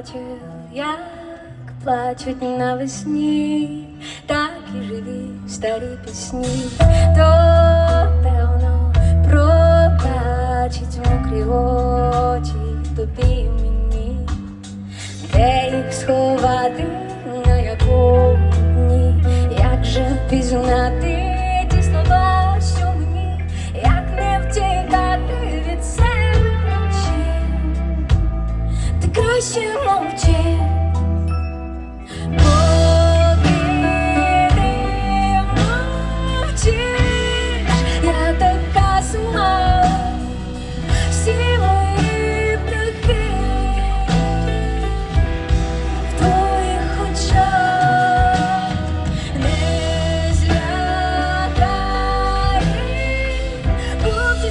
бачив, як плачуть навесні, так і живі старі пісні, то певно пробачить мокрі очі тобі.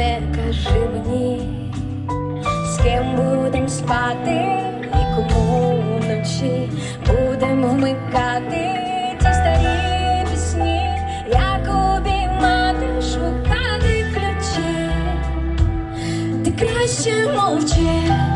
не кажи мені, з ким будем спати і кому вночі будем вмикати ті старі пісні, як обіймати, шукати ключі, ти краще мовчи.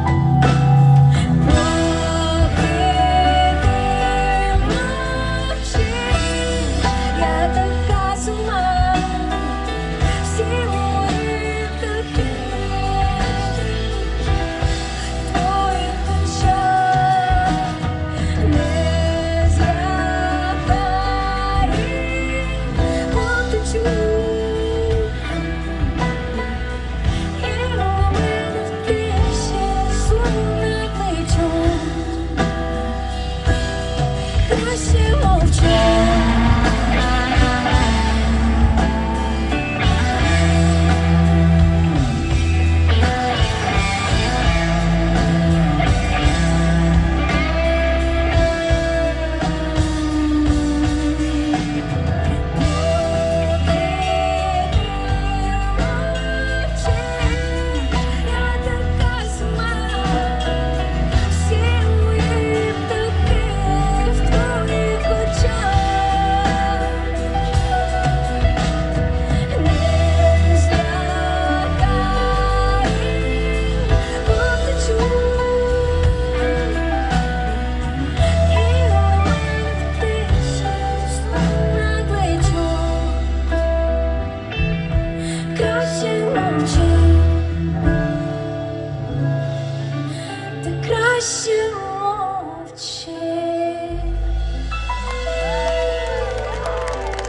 wish you